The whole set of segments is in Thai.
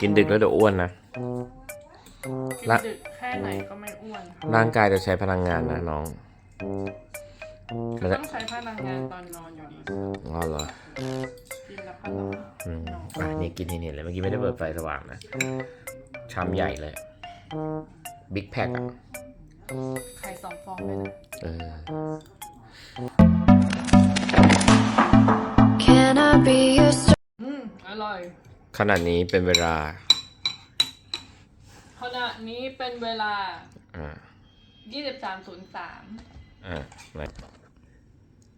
กินดึกแล้วเดี๋ยวอ้วนนะ กินละดึกแค่ไหนก็ไม่อ้วนค่ะร่างกายจะใช้พลังงานนะน้องมันจะต้องใช้พลังงานตอนนอนอยู่ดีอ๋อเหรอกินแล้วก็นอนอืมนอนอะนี่กินนี่เห็นเลยเมื่อกี้ไม่ได้เปิดไฟสว่างนะ ชามใหญ่เลย บิ๊กแพ็คอะไข่สองฟองเลยนะ เออ ขนาดนี้เป็นเวลา ขณะนี้เป็นเวลา อ่า23.03อ่าไหน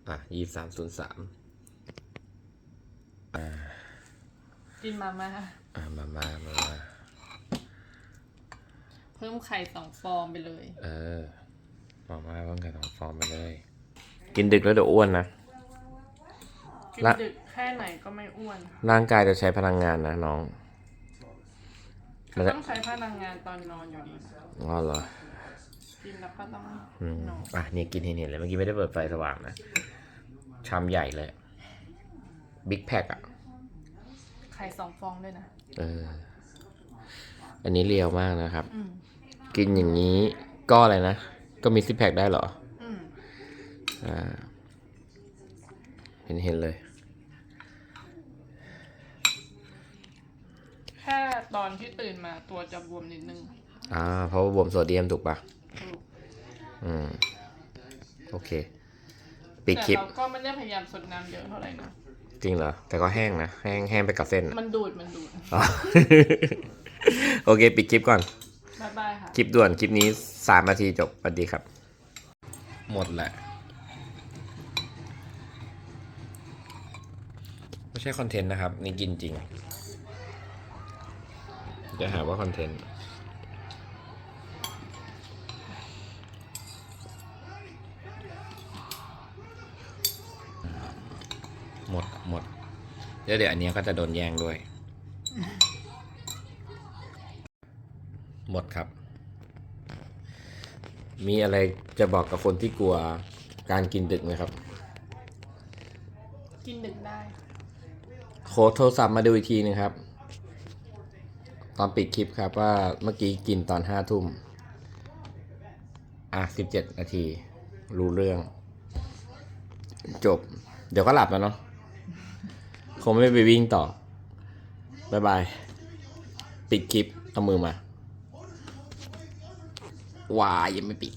อะยี่สามศูนย์สามกินมาม่าอ่ามามามามาเพิ่มไข่สองฟองไปเลย เออมามาเพิ่งกันสองฟองไปเลย กินดึกแล้วเดี๋ยวอ้วนนะ กินละ ดึกแค่ไหนก็ไม่อ้วนค่ะร่างกายจะใช้พลังงานนะน้องมันจะต้องใช้พลังงานตอนนอนอยู่ดีอ๋อเหรอกินแล้วก็ต้องอืมนอนอะนี่กินเห็นเห็นเลยเมื่อกี้ไม่ได้เปิดไฟสว่างนะชามใหญ่เลยบิ๊กแพ็คอะไข่สองฟองด้วยนะ เออ อันนี้เรียวมากนะครับ อืม กินอย่างนี้ก็อะไรนะ ก็มีซิปแพคได้เหรอ อืม อ่า เห็นเห็นเลย ค่ตอนที่ตื่นมาตัวจะบวมนิดนึงอ่าเพราะว่าบวมโซเดียมถูกปะถูกอืม โอเค ปิดแต่คลิป เราก็ไม่ได้พยายามสดน้ำเยอะเท่าไหร่นะ จริงเหรอ แต่ก็แห้งนะ แห้งแห้งไปกับเส้นอะมันดูดมันดูดอ๋อ โอเค ปิดคลิปก่อนบ๊ายบายค่ะ คลิปด่วนคลิปนี้สามนาทีจบสวัสดีครับ หมดแหละ ไม่ใช่คอนเทนต์นะครับ นี่กินจริง จะหาว่าคอนเทนต์หมดหมดแล้วเดี๋ยวอันเนี้ยก็จะโดนแย่งด้วย หมดครับ มีอะไรจะบอกกับคนที่กลัวการกินดึกไหมครับ กินดึกได้โค้ดโทรศัพท์มาดูอีกทีนึงครับ ตอนปิดคลิปครับว่าเมื่อกี้กินตอนห้าทุ่ม อะสิบเจ็ดนาที รู้เรื่อง จบ เดี๋ยวก็หลับแล้วเนาะคงไม่ไปวิ่งต่อ บ๊ายบาย ปิดคลิป เอามือมาว้ายังไม่ปิด